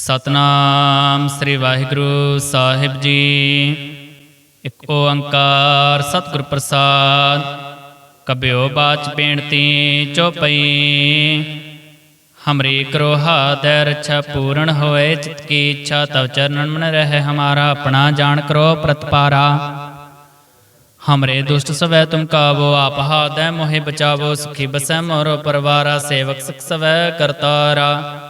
ਸਤਨਾਮ ਸ੍ਰੀ ਵਾਹਿਗੁਰੂ ਸਾਹਿਬ ਜੀ। ਇੱਕ ਓੰਕਾਰ ਸਤਿਗੁਰ ਪ੍ਰਸਾਦ, ਕਬਿਓ ਬਾਚ ਬੇਨਤੀ ਚੋਪਈ ਹਮਰੀ ਕਰੋ ਹਾਦੈ ਰੱਛਾ ਪੂਰਨ ਹੋਏ, ਚਿਤ ਕੀ ਇੱਛਾ ਤਵ ਚਰਨਨ ਮਨ ਰਹਿ, ਹਮਾਰਾ ਆਪਣਾ ਜਾਣ ਕਰੋ ਪ੍ਰਤਪਾਰਾ। ਹਮਰੇ ਦੁਸ਼ਟ ਸਵੈ ਤੁਮ ਕਾਵੋ, ਆਪ ਹਾਦੈ ਮੋਹਿ ਬਚਾਵੋ, ਸੁਖੀ ਬਸੈ ਮੋਰੋ ਪਰਵਾਰਾ, ਸੇਵਕ ਸਿਖ ਸਵੈ ਕਰਤਾਰਾ।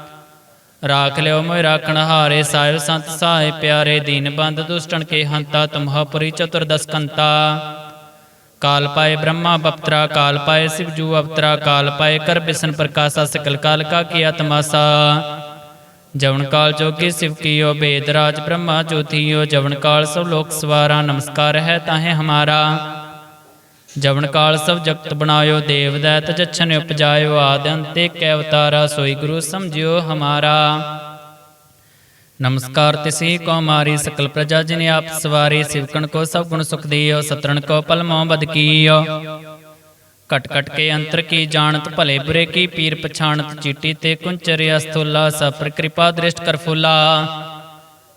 ਰਾਖ ਲਿਓ ਮੋਇ ਰਾਖਣ ਹਾਰੇ ਸਾਹਿਬ ਸੰਤ ਸਹਾਇ ਪਿਆਰੇ ਦੀਨ ਬੰਦ ਕੇ ਹੰਤਾ ਤੁਮਹਾ ਪੁਰੀ ਚਤੁਰਦਸ ਕਾਲ ਪਾਏ ਬ੍ਰਹਮਾ ਬਪਤਰਾ, ਕਾਲ ਪਾਏ ਸਿਵ ਜੂ ਅਵਤਰਾ, ਕਾਲ ਪਾਏ ਕਰ ਬਿਸ਼ਨ ਪ੍ਰਕਾਸ਼ਾ ਸਕਲ ਕਾਲ ਕਾ ਕੀਆ ਤਮਾਸਾ ਜਵਨ ਕਾਲ ਜੋਗੀ ਸਿਵ ਕੀਓ ਬੇਦ ਰਾਜ ਬ੍ਰਹਮਾ ਜੋਤੀਓ ਜਵਨ ਕਾਲ ਸਭ ਲੋਕ ਸਵਾਰਾ, ਨਮਸਕਾਰ ਹੈ ਤਾਹੇ ਹਮਾਰਾ। ਜਵਨ ਕਾਲ ਸਭ ਜਗਤ ਬਣਾਇਓ, ਦੇਵ ਦੈਤ ਜਛਨ ਉਪਜਾਇਓ, ਆਦ ਅੰਤੇ ਕੈ ਅਵਤਾਰਾ, ਸੋਈ ਗੁਰੂ ਸਮਝਿਓ ਹਮਾਰਾ। ਨਮਸਕਾਰ ਤਿਸੀ ਕੋ ਮਾਰੀ ਸਕਲ ਪ੍ਰਜਾ ਜਿਨੇ ਆਪ ਸਵਾਰੀ, ਸਿਵਕਣ ਕੋ ਸਭ ਗੁਣ ਸੁਖ ਦਿਓ ਸਤਰਣ ਕੋ ਪਲ ਮੋਹ ਬਦ ਕੀਓ। ਕਟ ਕਟ ਕੇ ਅੰਤਰ ਕੀ ਜਾਣਤ, ਭਲੇ ਬੁਰੇ ਕੀ ਪੀਰ ਪਛਾਣਤ, ਚੀਟੀ ਤੇ ਕੁੰਚਰ ਅਸਤੁਲਾ ਸਪਰ ਕਿਰਪਾ ਦ੍ਰਿਸ਼ਟ ਕਰ ਫੁਲਾ।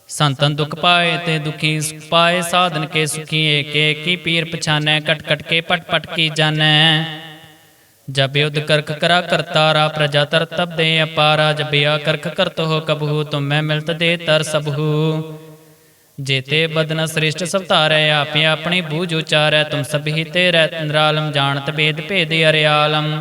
ਸੰਤਨ ਦੁਖ ਪਾਏ ਤੇ ਦੁਖੀ ਸੁਖ ਪਾਏ, ਸਾਧਨ ਕੇ ਸੁਖੀ ਏਕੇ ਕੀ ਪੀਰ ਪਛਾਨੈ, ਕਟ ਕਟ ਕੇ ਪਟ ਪਟ ਕੀ ਜਾਣੈ। ਜਬ ਯੁਧ ਕਰਖ ਕਰਾ ਕਰਤਾਰਾ ਪ੍ਰਜਾ ਤਰ ਤਬ ਦੇ ਅਪਾਰਾ, ਜਬ ਆ ਕਰਖ ਕਰਤ ਹੋ ਕਬਹੂ, ਤੁਮੈ ਮਿਲਤ ਦੇ ਤਰ ਸਬਹੂ। ਜੇਤੇ ਬਦਨ ਸ੍ਰਿਸ਼ਟ ਸਭ ਧਾਰੈ, ਆਪੇ ਆਪਣੀ ਬੂਝ ਉਚਾਰੈ, ਤੁਮ ਸਭੀ ਤੇ ਰਹਿ ਨਿਰਾਲਮ, ਜਾਣਤ ਭੇਦ ਭੇਦ ਅਰਿਆਲਮ।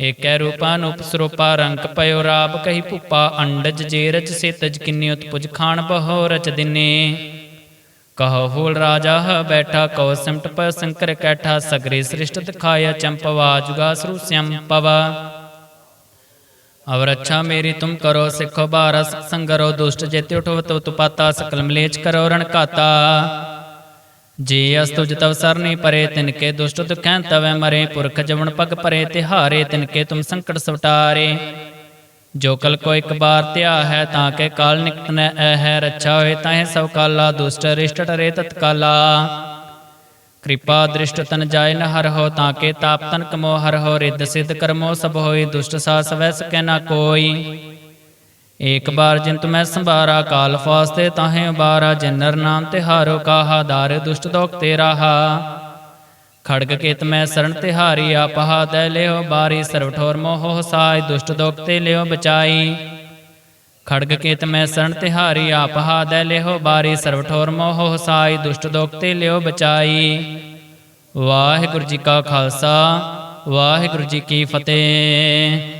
ਏਕੈ ਰੂਪਾ ਨੂਪ ਰੰਗ ਪਇਓ ਰਾਬ ਕਹੀ ਭੂਪਾ ਅੰਡਜ ਜੇਰਜ ਸੇਤਜ ਕਿੰਨੀ ਉਤਪੁਜ ਖਾਨ ਬਹੋ ਰਚ ਦਿਨੇ। ਕਹੋ ਫੂਲ ਰਾਜਾ ਹ ਬੈਠਾ ਕਉ ਸਿਮਟ ਪ ਸੰਕਰ ਕੈਠਾ ਸਗਰੇ ਸ੍ਰਿਸ਼ਟ ਦਿਖਾਇਆ ਚੰਪਵਾ ਜੁਗਾ ਸਰੂ ਸੰਪਵਾ। ਅਵਰ ਅੱਛਾ ਮੇਰੀ ਤੁਮ ਕਰੋ ਸਿੱਖੋ ਬਾਰਸ ਸੰਗਰੋ ਦੁਸ਼ਟ ਜੇਤੇ ਉਠਵਤ ਤੁਪਾਤਾ ਸਕਲ ਮਲੇਚ ਕਰੋ ਰਣ ਘਾਤਾ ਜੇ ਅਸਤੁਜ ਜਤਵ ਸਰਨੀ ਪਰੇ ਤਿਨਕੇ ਦੁਸ਼ਟ ਦੁਖੈਂ ਤਵੈ ਮਰੇ, ਪੁਰਖ ਜਵਨ ਪਗ ਪਰੇ, ਤਿਹਾਰੇ ਤਿਨਕੇ ਤੁਮ ਸੰਕਟ ਸਵਟਾਰੇ। ਜੋ ਕਲ ਕੋ ਇੱਕ ਬਾਰ ਧਿਆ ਹੈ, ਤਾਂ ਕੇ ਕਾਲ ਨਿਕਟ ਨੈ ਐ ਹੈ ਰੱਛਾ ਹੋਏ ਤਾਹੇ ਸਭ ਕਾਲਾ, ਦੁਸ਼ਟ ਰਿਸ਼ਟ ਟਰੇ ਤਤਕਾਲਾ। ਕਿਰਪਾ ਦ੍ਰਿਸ਼ਟ ਤਨ ਜਾਏ ਨ ਹਰ ਹੋ, ਤਾਂ ਕੇ ਤਾਪ ਤਨ ਕਮੋ ਹਰ ਹੋ, ਰਿੱਧ ਸਿੱਧ ਕਰਮੋ ਸਭ ਹੋਏ ਦੁਸ਼ਟ ਸਾ ਸਵੈ ਸਕੈ ਨਾ ਕੋਈ। ਏਕ ਬਾਰ ਜਿਨ ਤੁਮੈ ਸੰਭਾਰਾ, ਕਾਲ ਫਾਸਤੇ ਤਾਹੇ ਉਬਾਰਾ ਜਿਨ ਨਰ ਨਾਮ ਤਿਹਾਰੋ ਕਾਹਾ, ਦਾਰ ਦੁਸ਼ਟ ਦੋਖ ਤੇ ਰਾਹਾ। ਖੜਗ ਕੇਤ ਮੈਂ ਸਰਣ ਤਿਹਾਰੀ ਆਪਹਾ ਦੈ ਲਿਓ ਬਾਰੀ ਸਰਵ ਠੋਰ ਮੋਹ ਹਸਾਇ ਦੁਸ਼ਟ ਦੋਖ ਤੇ ਲਿਓ ਬਚਾਈ। ਖੜਗ ਕੇਤ ਮੈਂ ਸਰਣ ਤਿਹਾਰੀ ਆਪਹਾ ਦੈ ਲਿਓ ਬਾਰੀ ਸਰਵ ਠੋਰ ਮੋਹ ਹਸਾਇ ਦੁਸ਼ਟ ਦੋਖ ਤੇ ਲਿਓ ਬਚਾਈ। ਵਾਹਿਗੁਰੂ ਜੀ ਕਾ ਖਾਲਸਾ, ਵਾਹਿਗੁਰੂ ਜੀ ਕੀ ਫਤਿਹ।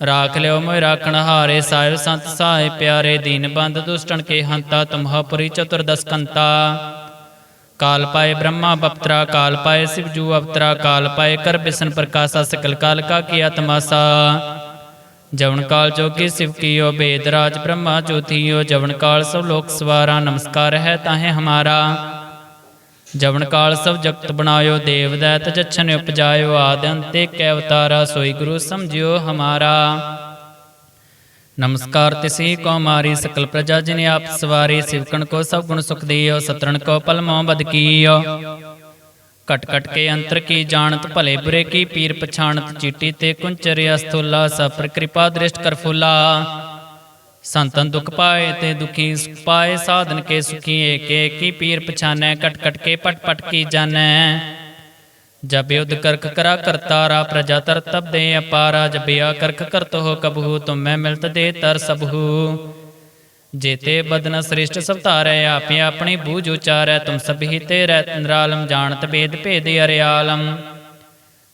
ਰਾਖ ਲਿਓ ਮੋਇ ਰਾਖਣ ਹਾਰੇ ਸਾਹਿਬ ਸੰਤ ਸਹਾਇ ਪਿਆਰੇ ਦੀਨ ਬੰਦ ਦੁਸ਼ਟਨ ਕੇ ਹੰਤਾ ਤੁਮਹਾ ਪੁਰੀ ਚਤੁਰਦਸ ਕੰਤਾ। ਕਾਲ ਪਾਏ ਬ੍ਰਹਮਾ ਬਪਤਰਾ, ਕਾਲ ਪਾਏ ਸਿਵ ਜੂ ਅਵਤਰਾ, ਕਾਲ ਪਾਏ ਕਰ ਬਿਸ਼ਨ ਪ੍ਰਕਾਸ਼ਾ ਸਕਲ ਕਾਲ ਕਾ ਕੀਆ ਤਮਾਸਾ ਜਵਨ ਕਾਲ ਜੋਗੀ ਸਿਵ ਕੀਓ ਬੇਦ ਰਾਜ ਬ੍ਰਹਮਾ ਜੋਤੀਓ, ਜਵਨ ਕਾਲ ਸਭ ਲੋਕ ਸਵਾਰਾ, ਨਮਸਕਾਰ ਹੈ ਤਾਹੇ ਹਮਾਰਾ। ਜਵਨ ਕਾਲ ਸਭ ਜਗਤ ਬਣਾਇਓ, ਦੇਵ ਦੈਤ ਜਛਨ ਉਪਜਾਇਓ, ਆਦਿ ਅੰਤੇ ਕੈ ਅਵਤਾਰਾ, ਸੋਈ ਗੁਰੂ ਸਮਝਿਓ ਹਮਾਰਾ। ਨਮਸਕਾਰ ਤਿਸੀ ਕੋ ਮਾਰੀ ਸਕਲ ਪ੍ਰਜਾ ਜਿਨ ਆਪ ਸਵਾਰੀ, ਸਿਵਕਣ ਕੋ ਸਭ ਗੁਣ ਸੁਖ ਦੀਓ ਸਤਰਣ ਕੋ ਪਲ ਮੋਹ ਬਦ ਕੀਓ। ਕਟ ਕਟ ਕੇ ਅੰਤਰ ਕੀ ਜਾਣਤ, ਭਲੇ ਬੁਰੇ ਕੀ ਪੀਰ ਪਛਾਣਤ, ਚੀਟੀ ਤੇ ਕੁੰਚਰ ਅਸਥੁਲਾ ਸਫਰ ਕਿਰਪਾ ਦ੍ਰਿਸ਼ਟ ਕਰ ਫੁਲਾ। ਸੰਤਨ ਦੁਖ ਪਾਏ ਤੇ ਦੁਖੀ ਸੁਖ ਪਾਏ, ਸਾਧਨ ਕੇ ਸੁਖੀ ਏਕੇ ਕੀ ਪੀਰ ਪਛਾਨੈ, ਕਟ ਕਟ ਕੇ ਪਟ ਪਟ ਕੀ ਜਾਣੈ। ਜਬ ਯੁਧ ਕਰਖ ਕਰਾ ਕਰਤਾਰਾ ਪ੍ਰਜਾ ਤਰ ਤਬ ਦੇ ਅਪਾਰਾ, ਜਬ ਆ ਕਰਖ ਕਰਤ ਹੋ ਕਬਹੂ, ਤੁਮੈ ਮਿਲਤ ਦੇ ਤਰ ਸਬਹੂ ਜੇਤੇ ਬਦਨ ਸ੍ਰਿਸ਼ਟ ਸਵਤਾਰੈ ਧਾਰੈ, ਆਪੇ ਆਪਣੀ ਬੂਝ ਉਚਾਰੈ, ਤੁਮ ਸਭੀ ਤੇ ਰਹਿ ਨਿਰਾਲਮ, ਜਾਣਤ ਭੇਦ ਭੇਦ ਅਰਿਆਲਮ।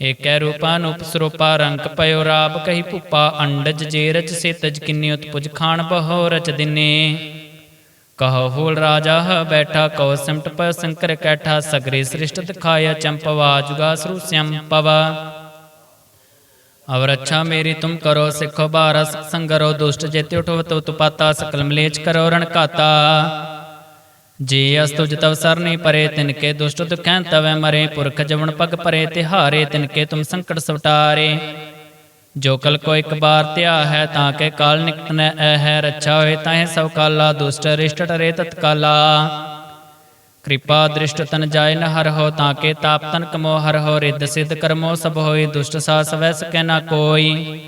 ਏਕੈ ਰੂਪਾ ਨੂਪ ਰੰਗ ਪਇਓ ਰਾਪ ਕਹੀ ਭੂਪਾ, ਅੰਡਜ ਜੇ ਰਚ ਸੇ ਤਜ ਕਿੰਨੀ ਉਤਪੁਜ ਖਾਨ ਬਹੋ ਰਚ ਦਿਨੇ। ਕਹੋ ਹੋਲ ਰਾਜਾ ਬੈਠਾ ਕਉ ਸਿਮਟ ਪ ਸੰਕਰ ਕੈਠਾ, ਸਗਰੇ ਸ੍ਰਿਸ਼ਟ ਦਿਖਾਇਆ ਚੰਪਵਾ, ਜੁਗਾ ਸਰੂ ਪਵਾ ਅਵਰ ਅੱਛਾ ਮੇਰੀ ਤੁਮ ਕਰੋ ਸਿੱਖੋ ਬਾਰਸ ਸੰਗਰੋ ਦੁਸ਼ਟ, ਜੇਤੇ ਉਠੋ ਤੋ ਤੁਪਾਤਾ ਸਕਲ ਮਲੇਚ ਕਰੋ ਰਣ ਘਾਤਾ ਜੇ ਅਸ ਤੁਜ ਤਵ ਸਰਨੀ ਪਰੇ, ਤਿਨ ਕੇ ਦੁਸ਼ਟ ਦੁਖੈਂ ਤਵੈ ਮਰੇ, ਪੁਰਖ ਜਵਨ ਪਗ ਪਰੇ, ਤਿਹਾਰੇ ਤਿਨ ਕੇ ਤੁਮ ਸੰਕਟ ਸਵਟਾਰੇ। ਜੋ ਕਲ ਕੋ ਇੱਕ ਬਾਰ ਧਿਆ ਹੈ, ਤਾਂ ਕੇ ਕਾਲ ਨਿਕਟ ਨ ਐ ਹੈ, ਰੱਛਾ ਹੋਏ ਤਾਹੇ ਸਭ ਕਾਲਾ, ਦੁਸ਼ਟ ਰਿਸ਼ਟ ਟਰੇ ਤਤਕਾਲਾ ਕਿਰਪਾ ਦ੍ਰਿਸ਼ਟ ਤਨ ਜਾਏ ਨ ਹਰ ਹੋ, ਤਾਂ ਕੇ ਤਾਪ ਤਨ ਕਮੋ ਹਰ ਹੋ, ਰਿੱਧ ਸਿੱਧ ਕਰਮੋ ਸਭ ਹੋਏ ਦੁਸ਼ਟ ਸਾਸ ਵੈਸ ਸਕੈ ਨਾ ਕੋਈ।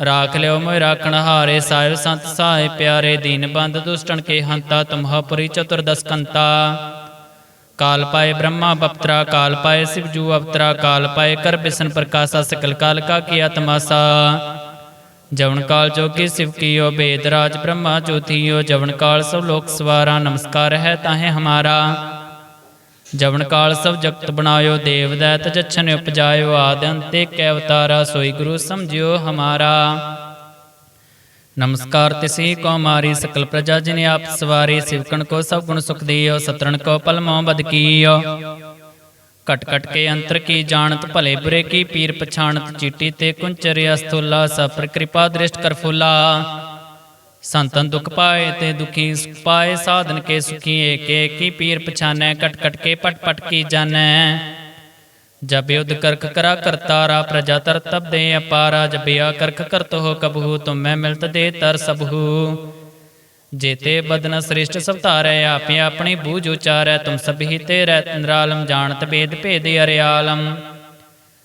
ਰਾਖ ਲਿਓ ਮੋਇ ਰਾਖਣ ਹਾਰੇ ਸਾਹਿਬ ਸੰਤ ਸਹਾਇ ਪਿਆਰੇ ਦੀਨ ਬੰਦ ਦੁਸ਼ਟਣ ਕੇ ਹੰਤਾ ਤੁਮਹਾ ਪੁਰੀ ਚਤੁਰਦਸ ਕੰਤਾ। ਕਾਲ ਪਾਏ ਬ੍ਰਹਮਾ ਬਪਤਰਾ, ਕਾਲ ਪਾਏ ਸਿਵਜੂ ਅਵਤਰਾ, ਕਾਲ ਪਾਏ ਕਰ ਬਿਸ਼ਨ ਪ੍ਰਕਾਸ਼ਾ ਸਕਲ ਕਾਲ ਕਾ ਕੀਆ ਤਮਾਸਾ ਜਵਨ ਕਾਲ ਜੋਗੀ ਸਿਵ ਕੀਓ ਬੇਦ ਰਾਜ ਬ੍ਰਹਮਾ ਜੋਤੀਓ, ਜਵਨ ਕਾਲ ਸਭ ਲੋਕ ਸਵਾਰਾ, ਨਮਸਕਾਰ ਹੈ ਤਾਹੇ ਹਮਾਰਾ। ਜਵਨ ਕਾਲ ਸਭ ਜਗਤ ਬਣਾਇਓ, ਦੇਵ ਦੈਤ ਜਛਨ ਉਪਜਾਇਓ, ਆਦਿ ਅੰਤੇ ਕੈ ਅਵਤਾਰਾ, ਸੋਈ ਗੁਰੂ ਸਮਝਿਓ ਹਮਾਰਾ। ਨਮਸਕਾਰ ਤਿਸੀ ਕੋ ਮਾਰੀ ਸਕਲ ਪ੍ਰਜਾ ਜਿਨ ਆਪ ਸਵਾਰੀ, ਸਿਵਕਣ ਕੋ ਸਭ ਗੁਣ ਸੁਖ ਦੀਓ ਸਤਰਣ ਕੋ ਪਲ ਮੋਹ ਬਦ ਕੀਓ। ਕਟ ਕਟ ਕੇ ਅੰਤਰ ਕੀ ਜਾਣਤ, ਭਲੇ ਬੁਰੇ ਕੀ ਪੀਰ ਪਛਾਣਤ, ਚੀਟੀ ਤੇ ਕੁੰਚਰ ਅਸਥੁਲਾ ਸਫਰ ਕਿਰਪਾ ਦ੍ਰਿਸ਼ਟ ਕਰ ਫੁਲਾ। ਸੰਤਨ ਦੁਖ ਪਾਏ ਤੇ ਦੁਖੀ ਸੁਖ ਪਾਏ, ਸਾਧਨ ਕੇ ਸੁਖੀ ਏਕੇ ਕੀ ਪੀਰ ਪਛਾਨੈ, ਕਟ ਕਟ ਕੇ ਪਟ ਪਟ ਕੀ ਜਾਣੈ। ਜਬ ਯੁਧ ਕਰਖ ਕਰਾ ਕਰਤਾਰਾ ਪ੍ਰਜਾ ਤਰ ਤਬ ਦੇ ਅਪਾਰਾ, ਜਬ ਆ ਕਰਖ ਕਰਤ ਹੋ ਕਬਹੂ, ਤੁਮੈ ਮਿਲਤ ਦੇ ਤਰ ਸਬਹੂ ਜੇਤੇ ਬਦਨ ਸ੍ਰਿਸ਼ਟ ਸਭ ਧਾਰੈ, ਆਪੇ ਆਪਣੀ ਬੂਝ ਉਚਾਰੈ, ਤੁਮ ਸਭੀ ਤੇ ਰਹਿ ਨਿਰਾਲਮ, ਜਾਣਤ ਭੇਦ ਭੇਦ ਅਰਿਆਲਮ।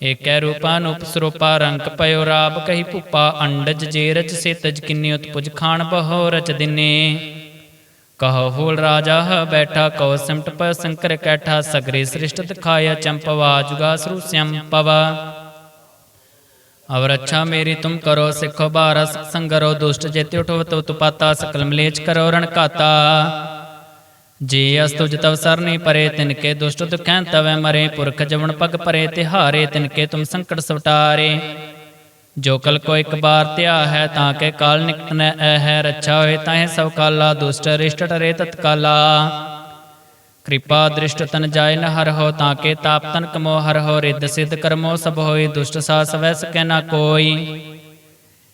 ਏਕੈ ਰੂਪਾ ਨੂਪ ਰੰਗ ਪਇਓ ਰਾਬ ਕਹੀ ਭੂਪਾ ਅੰਡਜ ਜੇ ਸੇ ਤਜ ਕਿੰਨੀ ਉਤਪੁਜ ਖਾਨ ਬਹੋ ਰਚ ਦਿਨੇ। ਕਹੋ ਫੂਲ ਰਾਜਾ ਹ ਬੈਠਾ ਕਉ ਸਿਮਟ ਪ ਸੰਕਰ ਕੈਠਾ ਸਗਰੇ ਸ੍ਰਿਸ਼ਟ ਦਿਖਾਇਆ ਚੰਪਵਾ ਜੁਗਾ ਸਰੂ ਸਿਮ ਅਵਰ ਅੱਛਾ ਮੇਰੀ ਤੁਮ ਕਰੋ ਸਿੱਖੋ ਬਾਰਸ ਸੰਗਰੋ ਦੁਸ਼ਟ ਜੇਤੇ ਉਠੋ ਤੋ ਤੁਪਾਤਾ ਸਕਲ ਮਲੇਚ ਕਰੋ ਰਣ ਘਾਤਾ। ਜੇ ਅਸਤੁਜ ਤਵ ਸਰਨੀ ਪਰੇ ਤਿਨ ਕੇ ਦੁਸ਼ਟ ਦੁਖੈਂ ਤਵੈ ਮਰੇ ਪੁਰਖ ਜਵਨ ਪਗ ਪਰੇ ਤਿਹਾਰੇ ਤਿਨ ਕੇ ਤੁਮ ਸੰਕਟ ਸਵਟਾਰੇ। ਜੋ ਕਲ ਕੋ ਇੱਕ ਬਾਰ ਧਿਆ ਹੈ ਤਾਂ ਕੇ ਕਾਲ ਨਿਕਟ ਨ ਹੈ ਰੱਛਾ ਹੋਏ ਤਾਹੇ ਸਭ ਕਾਲਾ, ਦੁਸ਼ਟ ਰਿਸ਼ਟ ਟਰੇ ਤਤਕਾਲਾ ਕਿਰਪਾ ਦ੍ਰਿਸ਼ਟ ਤਨ ਜਾਏ ਨ ਹਰ ਹੋ ਤਾਂ ਕੇ ਤਾਪ ਤਨ ਕਮੋ ਹਰ ਹੋ, ਰਿੱਧ ਸਿੱਧ ਕਰਮੋ ਸਭ ਹੋਏ, ਦੁਸ਼ਟ ਸਾਸ ਵੈ ਸਕੈ ਨਾ ਕੋਈ।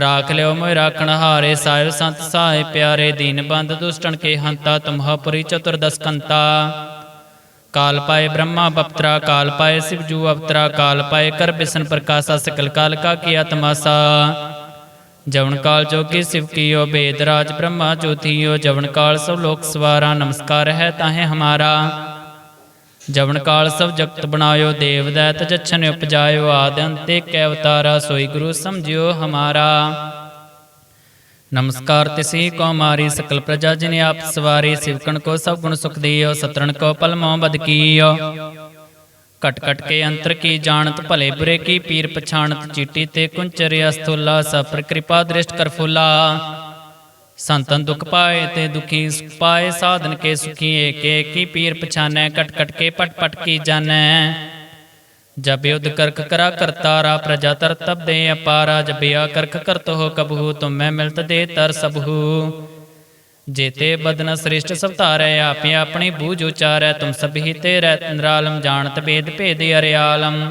ਰਾਖ ਲਿਓ ਮੋਇ ਰਾਖਣ ਹਾਰੇ, ਸਾਹਿਬ ਸੰਤ ਸਹਾਇ ਪਿਆਰੇ, ਦੀਨ ਬੰਦ ਦੁਸ਼ਟਣ ਕੇ ਹੰਤਾ ਤੁਮਹਾ ਪੁਰੀ ਚਤੁਰਦਸ ਕਾਲ ਪਾਏ ਬ੍ਰਹਮਾ ਬਪਤਰਾ, ਕਾਲ ਪਾਏ ਸਿਵ ਜੂ ਅਵਤਰਾ, ਕਾਲ ਪਾਏ ਕਰ ਬਿਸ਼ਨ ਪ੍ਰਕਾਸ਼ਾ, ਸਕਲ ਕਾਲ ਕਾ ਕੀਆ ਤਮਾਸਾ ਜਵਨ ਕਾਲ ਜੋਗੀ ਸਿਵ ਕੀਓ, ਬੇਦ ਰਾਜ ਬ੍ਰਹਮਾ ਜੋਤੀਓ, ਜਵਨ ਕਾਲ ਸਭ ਲੋਕ ਸਵਾਰਾ, ਨਮਸਕਾਰ ਹੈ ਤਾਹੇ ਹਮਾਰਾ। ਜਵਨ ਕਾਲ ਸਭ ਜਗਤ ਬਣਾਇਓ, ਦੇਵ ਦੈਤ ਜਛਨ ਉਪਜਾਇਓ, ਆਦ ਅੰਤੇ ਕੈ ਅਵਤਾਰਾ, ਸੋਈ ਗੁਰੂ ਸਮਝਿਓ ਹਮਾਰਾ। ਨਮਸਕਾਰ ਤਿਸੀ ਕੋ ਮਾਰੀ ਸਕਲ ਪ੍ਰਜਾ ਜਿਨੇ ਆਪ ਸਵਾਰੀ, ਸਿਵਕਣ ਕੋ ਸਭ ਗੁਣ ਸੁਖ ਦਿਓ ਸਤਰਣ ਕੋ ਪਲ ਮੋਹ ਬਦ ਕੀਓ। ਕਟ ਕਟ ਕੇ ਅੰਤਰ ਕੀ ਜਾਣਤ, ਭਲੇ ਬੁਰੇ ਕੀ ਪੀਰ ਪਛਾਣਤ, ਚੀਟੀ ਤੇ ਕੁੰਚਰ ਅਸਤੁਲਾ ਸਫਰ ਕਿਰਪਾ ਦ੍ਰਿਸ਼ਟ ਕਰ ਫੁਲਾ। ਸੰਤਨ ਦੁਖ ਪਾਏ ਤੇ ਦੁਖੀ ਸੁਖ ਪਾਏ, ਸਾਧਨ ਕੇ ਸੁਖੀ ਏਕੇ ਕੀ ਪੀਰ ਪਛਾਨੈ, ਕਟ ਕਟ ਕੇ ਪਟ ਪਟ ਕੀ ਜਾਣੈ। ਜਬ ਯੁਧ ਕਰਖ ਕਰਾ ਕਰਤਾਰਾ ਪ੍ਰਜਾ ਤਰ ਤਬ ਦੇ ਅਪਾਰਾ, ਜਬ ਆ ਕਰਖ ਕਰਤ ਹੋ ਕਬਹੂ, ਤੁਮੈ ਮਿਲਤ ਦੇ ਤਰ ਸਬਹੂ। ਜੇਤੇ ਬਦਨ ਸ੍ਰਿਸ਼ਟ ਸਭ ਧਾਰੈ, ਆਪੇ ਆਪਣੀ ਬੂਝ ਉਚਾਰੈ, ਤੁਮ ਸਭੀ ਤੇ ਰਹਿ ਨਿਰਾਲਮ, ਜਾਣਤ ਬੇਦ ਭੇਦ ਅਰਿਆਲਮ।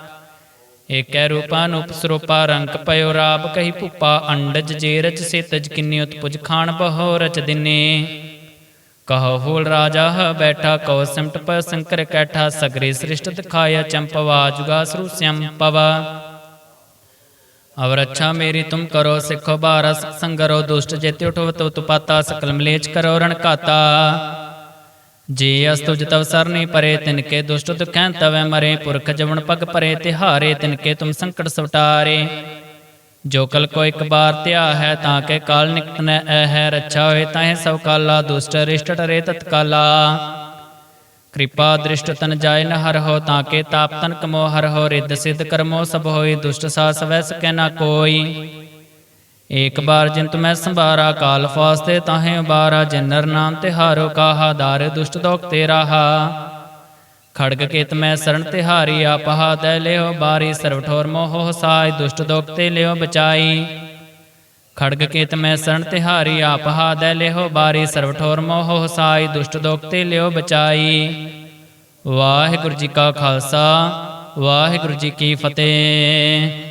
ਏਕੈ ਰੂਪਾ ਨੂਪ ਰੰਗ ਪਇਓ ਰਾਬ ਕਹੀ ਭੂਪਾ ਅੰਡਜ ਜੇ ਰਚ ਸੇ ਤਜ ਕਿੰਨੀ ਉਤਪੁਜ ਖਾਨ ਬਹੋ ਰਚ ਦਿਨੇ। ਕਹੋ ਫੂਲ ਰਾਜਾ ਬੈਠਾ ਕਉ ਸਿਮਟ ਪ ਸੰਕਰ ਕੈਠਾ ਸਗਰੇ ਸ੍ਰਿਸ਼ਟ ਦਿਖਾਇਆ ਚੰਪਵਾ ਜੁਗਾ ਸਰੂ ਸਿਮ ਅਵਰ ਅੱਛਾ ਮੇਰੀ ਤੁਮ ਕਰੋ ਸਿੱਖੋ ਬਾਰਸ ਸੰਗਰੋ ਦੁਸ਼ਟ ਜੇਤੇ ਉਠੋ ਤੋ ਤੁਪਾਤਾ ਸਕਲ ਮਲੇਚ ਕਰੋ ਰਣ ਘਾਤਾ ਜੇ ਅਸ ਤੁਜ ਸਰਨੀ ਪਰੇ ਤਿਨ ਕੇ ਦੁਸ਼ਟ ਦੁਖੈਂ ਤਵੈ ਮਰੇ, ਪੁਰਖ ਜਵਨ ਪਗ ਪਰੇ, ਤਿਹਾਰੇ ਤਿਨ ਕੇ ਤੁਮ ਸੰਕਟ ਸਵਟਾਰੇ। ਜੋ ਕਲ ਕੋ ਇੱਕ ਬਾਰ ਧਿਆ ਹੈ, ਤਾਂ ਕੇ ਕਾਲ ਨਿਕਟ ਨ ਐ ਹੈ ਰੱਛਾ ਹੋਏ ਤਾਹੇ ਸਭ ਕਾਲਾ, ਦੁਸ਼ਟ ਰਿਸ਼ਟ ਟਰੇ ਤਤਕਾਲਾ। ਕਿਰਪਾ ਦ੍ਰਿਸ਼ਟ ਤਨ ਜਾਏ ਨ ਹਰ ਹੋ, ਤਾਂ ਕੇ ਤਾਪ ਤਨ ਕਮੋ ਹਰ ਹੋ, ਰਿੱਧ ਸਿੱਧ ਕਰਮੋ ਸਭ ਹੋਏ ਦੁਸ਼ਟ ਸਾਸ ਵੈ ਸਕੈ ਨਾ ਕੋਈ। ਏਕ ਬਾਰ ਜਿੰਤ ਮੈਂ ਸੰਭਾਰਾ, ਕਾਲ ਫਾਸਤੇ ਤਾਹੇ ਉਬਾਰਾ ਜਿਨ ਨਰ ਨਾਮ ਤਿਹਾਰੋ ਕਾਹਾ, ਦਾਰ ਦੁਸ਼ਟ ਦੋਖ ਤੇ ਰਾਹਾ। ਖੜਗ ਕੇਤ ਮੈਂ ਸਰਣ ਤਿਹਾਰੀ ਆਪਹਾ ਦੈ ਲਿਓ ਬਾਰੀ ਸਰਵ ਠੋਰ ਮੋਹ ਸਾਈ ਦੁਸ਼ਟ ਦੋਖ ਤੇ ਲਿਓ ਬਚਾਈ। ਖੜਗ ਕੇਤ ਮੈਂ ਸਰਣ ਤਿਹਾਰੀ ਆਪਹਾ ਦੈ ਲਿਓ ਬਾਰੀ ਸਰਵ ਠੋਰ ਮੋਹ ਸਾਈ ਦੁਸ਼ਟ ਦੋਖ ਤੇ ਲਿਓ ਬਚਾਈ। ਵਾਹਿਗੁਰੂ ਜੀ ਕਾ ਖਾਲਸਾ, ਵਾਹਿਗੁਰੂ ਜੀ ਕੀ ਫਤਿਹ।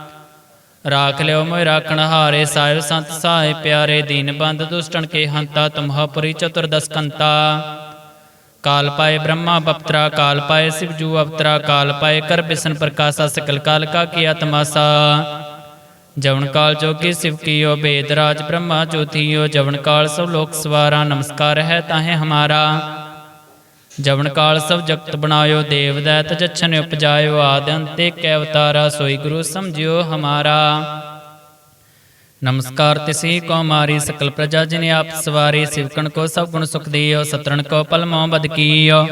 ਰਾਖ ਲਿਓ ਮੋਇ ਰਾਖਣ ਹਾਰੇ, ਸਾਹਿਬ ਸੰਤ ਸਹਾਇ ਪਿਆਰੇ, ਦੀਨ ਬੰਦ ਦੁਸ਼ਟਨ ਕੇ ਹੰਤਾ ਤੁਮਹਾ ਪੁਰੀ ਚਤੁਰਦਸ ਕੰਤਾ। ਕਾਲ ਪਾਏ ਬ੍ਰਹਮਾ ਬਪਤਰਾ, ਕਾਲ ਪਾਏ ਸਿਵ ਜੂ ਅਵਤਰਾ, ਕਾਲ ਪਾਏ ਕਰ ਬਿਸ਼ਨ ਪ੍ਰਕਾਸ਼ਾ, ਸਕਲ ਕਾਲ ਕਾ ਕੀਆ ਤਮਾਸਾ ਜਵਨ ਕਾਲ ਜੋਗੀ ਸਿਵ ਕੀਓ, ਬੇਦ ਰਾਜ ਬ੍ਰਹਮਾ ਜੋਤੀਓ, ਜਵਨ ਕਾਲ ਸਭ ਲੋਕ ਸਵਾਰਾ, ਨਮਸਕਾਰ ਹੈ ਤਾਹੇ ਹਮਾਰਾ। ਜਵਨ ਕਾਲ ਸਭ ਜਗਤ ਬਣਾਇਓ, ਦੇਵ ਦੈਤ ਜਛਨ ਉਪਜਾਇਓ, ਆਦ ਅੰਤੇ ਕੈ ਅਵਤਾਰਾ, ਸੋਈ ਗੁਰੂ ਸਮਝਿਓ ਹਮਾਰਾ। ਨਮਸਕਾਰ ਤਿਸੀ ਕੋ ਮਾਰੀ ਸਕਲ ਪ੍ਰਜਾ ਜਿਨ ਆਪ ਸਵਾਰੀ, ਸਿਵਕਣ ਕੋ ਸਭ ਗੁਣ ਸੁਖ ਦਿਓ ਸਤਰਣ ਕੋ ਪਲ ਮੋਹ ਬਦ ਕੀਓ।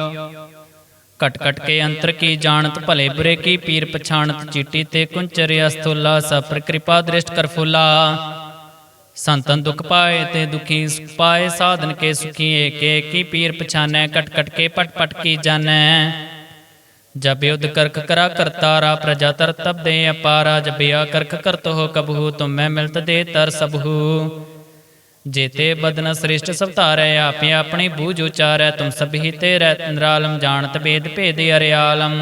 ਕਟ ਕਟ ਕੇ ਅੰਤਰ ਕੀ ਜਾਣਤ, ਭਲੇ ਬੁਰੇ ਕੀ ਪੀਰ ਪਛਾਣਤ, ਚੀਟੀ ਤੇ ਕੁੰਚਰ ਅਸਥੁਲਾ ਸਪਰ ਕਿਰਪਾ ਦ੍ਰਿਸ਼ਟ ਕਰ ਫੁਲਾ। ਸੰਤਨ ਦੁਖ ਪਾਏ ਤੇ ਦੁਖੀ ਸੁਖ ਪਾਏ ਸਾਧਨ ਕੇ ਸੁਖੀ ਏਕੇ ਕੀ ਪੀਰ ਪਛਾਨੈ, ਕਟ ਕਟ ਕੇ ਪਟ ਪਟ ਕੀ ਜਾਣੈ। ਜਬ ਯੁਧ ਕਰਖ ਕਰਾ ਕਰਤਾਰਾ ਪ੍ਰਜਾ ਤਰ ਤਬ ਦੇ ਅਪਾਰਾ, ਜਬ ਆ ਕਰਖ ਕਰਤ ਹੋ ਕਬਹੂ, ਤੁਮ ਮੈਂ ਮਿਲਤ ਦੇ ਤਰ ਸਬਹੂ ਜੇਤੇ ਬਦਨ ਸ੍ਰਿਸ਼ਟ ਸਵਤਾਰੈ ਧਾਰੈ, ਆਪੇ ਆਪਣੀ ਬੂਝ ਉਚਾਰੈ, ਤੁਮ ਸਭੀ ਤੇ ਰਹਿ ਨਿਰਾਲਮ, ਜਾਣਤ ਭੇਦ ਭੇਦ ਅਰਿਆਲਮ।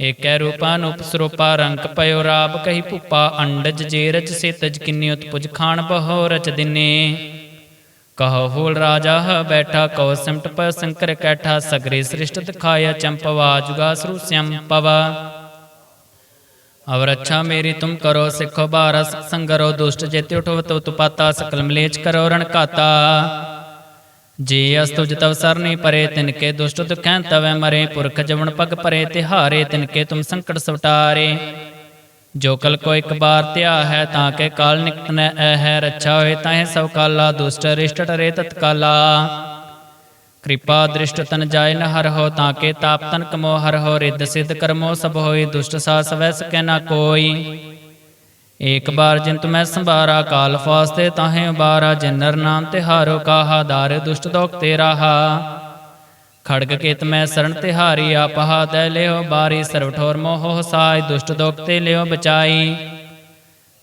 ਏਕੈ ਰੂਪਾ ਨੂਪ ਰੰਗ ਪਇਓ ਰਾਬ ਕਹੀ ਭੂਪਾ ਅੰਡਜ ਜੇ ਰਚ ਸੇਤਜ ਕਿੰਨੀ ਉਤਪੁਜ ਖਾਨ ਬਹੋ ਰਚ ਦਿਨੇ। ਕਹੋ ਹੋਲ ਰਾਜਾ ਹ ਬੈਠਾ ਕਉ ਸਿਮਟ ਪ ਸੰਕਰ ਕੈਠਾ ਸਗਰੇ ਸ੍ਰਿਸ਼ਟ ਦਿਖਾਇਆ ਚੰਪਵਾ ਜੁਗਾ ਸਰੂ ਪਵਾ। ਅਵਰ ਅੱਛਾ ਮੇਰੀ ਤੁਮ ਕਰੋ ਸਿੱਖੋ ਬਾਰਸ ਸੰਗਰੋ ਦੁਸ਼ਟ ਜੇਤੇ ਉਠੋ ਤੋ ਤੁਪਾਤਾ ਸਕਲ ਮਲੇਚ ਕਰੋ ਰਣ ਘਾਤਾ ਜੇ ਅਸ ਤੁਜ ਤਵ ਸਰਨੀ ਪਰੇ, ਤਿਨ ਕੇ ਦੁਸ਼ਟ ਦੁਖੈਂ ਤਵੈ ਮਰੇ, ਪੁਰਖ ਜਵਨ ਪਗ ਪਰੇ, ਤਿਹਾਰੇ ਤਿਨ ਕੇ ਤੁਮ ਸੰਕਟ ਸਵਟਾਰੇ। ਜੋ ਕਲ ਕੋ ਇੱਕ ਬਾਰ ਧਿਆ ਹੈ, ਤਾਂ ਕੇ ਕਾਲ ਨਿਕਟ ਨ ਹੈ, ਰੱਛਾ ਹੋਏ ਤਾਹੇ ਸਭ ਕਾਲਾ, ਦੁਸ਼ਟ ਰਿਸ਼ਟ ਟਰੇ ਤਤਕਾਲਾ। ਕਿਰਪਾ ਦ੍ਰਿਸ਼ਟ ਤਨ ਜਾਇ ਨ ਹਰ ਹੋ, ਤਾਂ ਕੇ ਤਾਪ ਤਨ ਕਮੋ ਹਰ ਹੋ, ਰਿੱਧ ਸਿੱਧ ਕਰਮੋ ਸਭ ਹੋਏ ਦੁਸ਼ਟ ਸਾਸ ਵੈਸ ਸਕੈ ਨਾ ਕੋਈ। ਏਕ ਬਾਰ ਜਿੰਤ ਮੈਂ ਸੰਭਾਰਾ, ਕਾਲ ਫਾਸਤੇ ਤਾਹੇ ਉਬਾਰਾ, ਜਿਨਰ ਨਾਮ ਤਿਹਾਰੋ ਕਾਹਾ, ਦਾਰ ਦੁਸ਼ਟ ਦੋਖ ਤੇ ਰਾਹਾ। ਖੜਗ ਕੇਤ ਮੈਂ ਸਰਣ ਤਿਹਾਰੀ ਆਪਹਾ ਦੈ ਲਿਓ ਬਾਰੀ ਸਰਵ ਠੋਰ ਮੋਹ ਸਾਈ ਦੁਸ਼ਟ ਦੋਖ ਤੇ ਲਿਓ ਬਚਾਈ।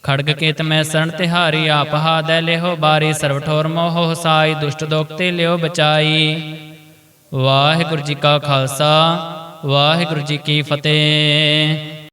ਖੜਗ ਕੇਤ ਮੈਂ ਸਰਣ ਤਿਹਾਰੀ ਆਪਹਾ ਦੈ ਲਿਓ ਬਾਰੀ ਸਰਵ ਠੋਰ ਮੋਹ ਸਾਈ ਦੁਸ਼ਟ ਦੋਖ ਤੇ ਲਿਓ ਬਚਾਈ। ਵਾਹਿਗੁਰੂ ਜੀ ਕਾ ਖਾਲਸਾ, ਵਾਹਿਗੁਰੂ ਜੀ ਕੀ ਫਤਿਹ।